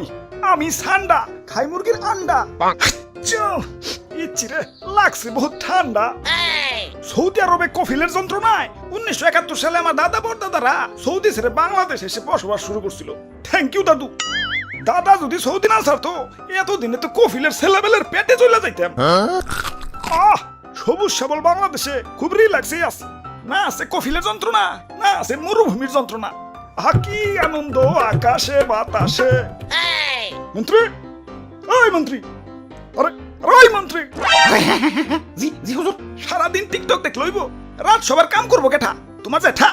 কই? আমি সান্ডা খাই মুরগির আন্ডা। চুহ, ইচ্ছি রে লাগছে বহুত ঠান্ডা। সৌদি আরবে কফিলের যন্ত্রণায় উনিশশো একাত্তর সালে আমার দাদা দাদারা সৌদি ছেড়ে বাংলাদেশে এসে বসবাস শুরু করছিল। থ্যাংক ইউ দাদু। দাদা যদি সৌদি না ছাড়তো এতদিনে তো কফিলের ছেলেবেলের পেটে চলে যাইতাম। আহ সবুজ সবল বাংলাদেশে খুব রিল্যাক্সে আছে। না আছে কফিলের যন্ত্রণা না আছে মরুভূমির যন্ত্রণা আহা কি আনন্দ আকাশে বাতাসে। মন্ত্রী? ওই মন্ত্রী! আরে ওই মন্ত্রী! জি জি হুজুর। সারাদিন টিকটক দেখ লইব রাত সবার কাম করব কেঠা? তোমার জেঠা?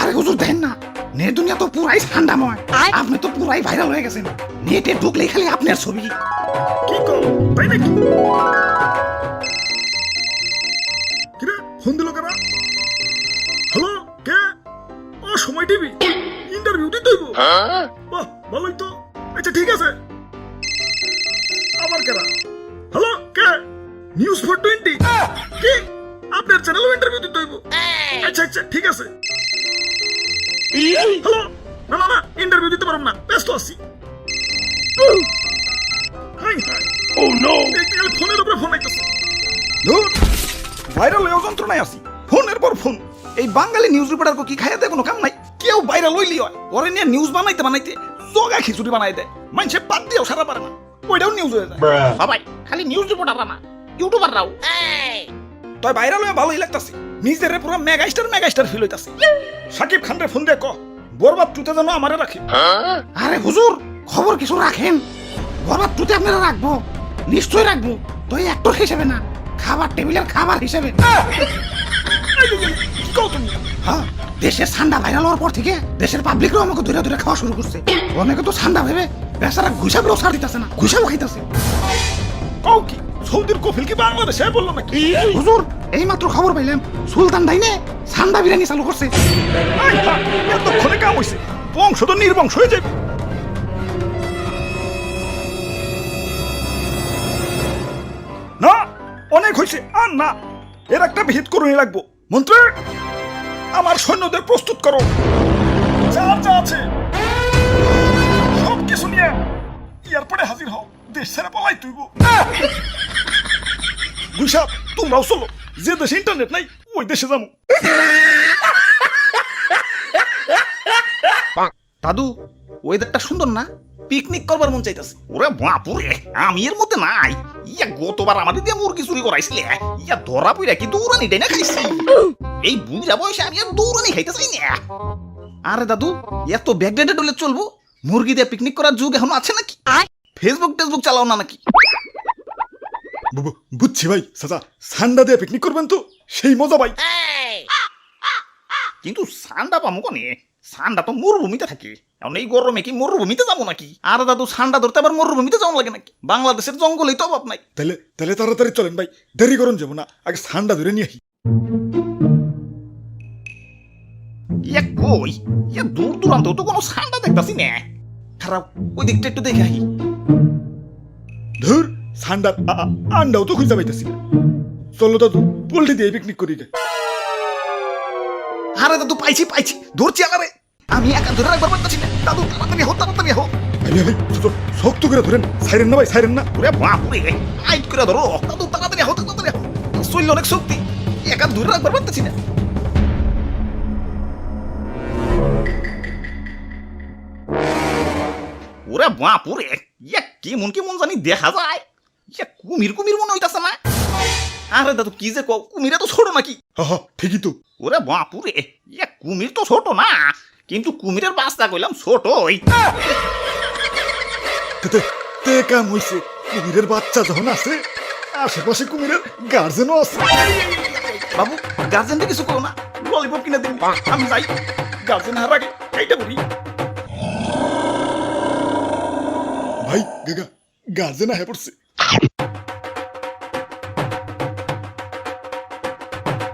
আরে হুজুর দেখেন না। নেট দুনিয়া তো পুরাই ঠান্ডাময়। আপনি তো পুরাই ভাইরাল হয়ে গেছেন। নেটে ঢুকলেই খালি আপনার ছবি। কি কর তাই নাকি? কিরে ফোন দিল কারা? হ্যালো কে? ও সময় টিভি। ইন্টারভিউ দিতে হইব। বাহ ভালোই তো। আচ্ছা ঠিক আছে। কারা? হ্যালো কে? নিউজ ফর টোয়েন্টি কি? আপনার চ্যানেলও ইন্টারভিউ দিতে হইব? আচ্ছা আচ্ছা ঠিক আছে। হ্যালো না না না ইন্টারভিউ দিতে পারব না ব্যস্ত আছি। হাই হাই ও নো ফোনের উপরে ফোন আইতাছে। ধুর ভাইরাল হয়ে যন্ত্রণায় আছি। ফোনের পর ফোন এই বাঙালি নিউজ রিপোর্টার কি খাইতে কোনো কাম নাই? কেউ ভাইরাল হইলি হয়। ওরে নিয়ে নিউজ বানাইতে বানাইতে জগা খিচুড়ি বানাই দেয়। মানুষে বাদ দিয়েও সারা পারে না। ওইটাও নিউজ হয়ে যায় সবাই খালি নিউজ রিপোর্টার না ইউটিউবাররাও তাই ভাইরাল হয়ে ভালোই লাগতাছে নিজের পুরো mega star mega star feel হইতাছে সাকিব খান রে ফোন দিয়ে ক বরবাদ টুতে যেন আমারে রাখে আরে হুজুর খবর কিছু রাখেন বরবাদ টুতে আপনারা রাখব নিশ্চয়ই রাখব তো অ্যাক্টর হিসেবে না খাবার টেবিলের খাবার হিসেবে হ্যাঁ দেশের ঠান্ডা ভাইরাল হওয়ার পর থেকে দেশের পাবলিকরাও আমাকে দূরে দূরে খাওয়া শুরু করছে অনেকে তো ঠান্ডা ভেবে বেচারা ছাড় দিতেছে না ঘুষাবো খাইতেছে। কও কি সৌদির কফিল কি বাংলাদেশে বলল নাকি? হুজুর খবর পাইলাম সুলতান ডাইনে ঠান্ডা বিরিয়ানি চালু করছে। এতক্ষণে কাম হইছে। বংশ তো নির্বংশ হয়ে যাবে না অনেক হয়েছে আর না এর একটা ভিত করুনি লাগবো। মন্ত্রী আমার সৈন্যদের প্রস্তুত করো। যা যা আছে। গুইসাপ তোমরাও চলো। যে দেশে ইন্টারনেট নাই ওই দেশে যাব। দাদু ওয়েদারটা সুন্দর না? পিকনিক করবার মন চাইতেছে। ওরে বাপুরে আমি এর মধ্যে নাই। ইয়া গতবার আমাদের দিয়ে মুরগি চুরি করাইছিলে। ইয়া ধরা পইরা কি দৌড়ানি দেয় না খাইছি? এই বুড়া বয়সে আমি আর দৌড়ানি খাইতে চাই না। আরে দাদু এত ব্যাকডেটেড হলে চলবো? মুরগি দিয়ে পিকনিক করার যুগ এখন আছে নাকি? ফেসবুক টেসবুক চালাও না নাকি? বুঝছি ভাই সাজা সান্ডা দিয়ে পিকনিক করবেন তো? সেই মজা ভাই। কিন্তু সান্ডা পামু কনে? সান্ডা তো মরুভূমিতে থাকে। এখন এই গরমে কি মরুভূমিতে যাব নাকি? আর দাদু সান্ডা ধরতে আবার মরুভূমিতে যাওয়া লাগে নাকি? বাংলাদেশের জঙ্গলেই তো অভাব নাই। তাহলে তাহলে তাড়াতাড়ি চলেন ভাই দেরি করুন যাব না আগে সান্ডা ধরে নিয়ে আহি ইয়া কই? ইয়া দূর দূরান্ত তো কোনো সান্ডা দেখতাছি না। খারাপ ওই দিকটা একটু দেখে আহি ধুর সান্ডার আন্ডাও তো খুঁজে পাইতেছি চলো দাদু পোল্ট্রি দিয়ে পিকনিক করি গে। আরে দাদু পাইছি পাইছি ধরছি আরে আমি একা ধরে রাখবার পারতাছি না। দাদু তাড়াতাড়ি হো তাড়াতাড়ি হো শক্ত করে ধরেন। সাইরেন না ভাই সাইরেন না। ওরে বাপুরে আইট করে ধরো। দাদু তাড়াতাড়ি হো তাড়াতাড়ি হো শরীর অনেক শক্তি। একা ধরে রাখবার পারতাছি না। ওরে বাপুরে ইয়া কেমন কেমন জানি দেখা যায়। ইয়া কুমির কুমির মনে হইতাছে না আরে দাদু কি যে কও কুমিরে তো ছোট নাকি? ঠিকই তো। ওরে বাপুরে ইয়া কুমির তো ছোট না কিন্তু কুমিরের বাস্তা কইলাম ছোটই। তে তে কাম হইছে? কুমিরের বাচ্চা যখন আছে আশেপাশে কুমিরের গার্জেনও আছে। বাবু গার্জেনটা কিছু করো না ললিপপ কিনে দিন। আমি যাই গার্জেন হার আগে এইটা বলি ভাই গাগা গার্জেন আহে পড়ছে।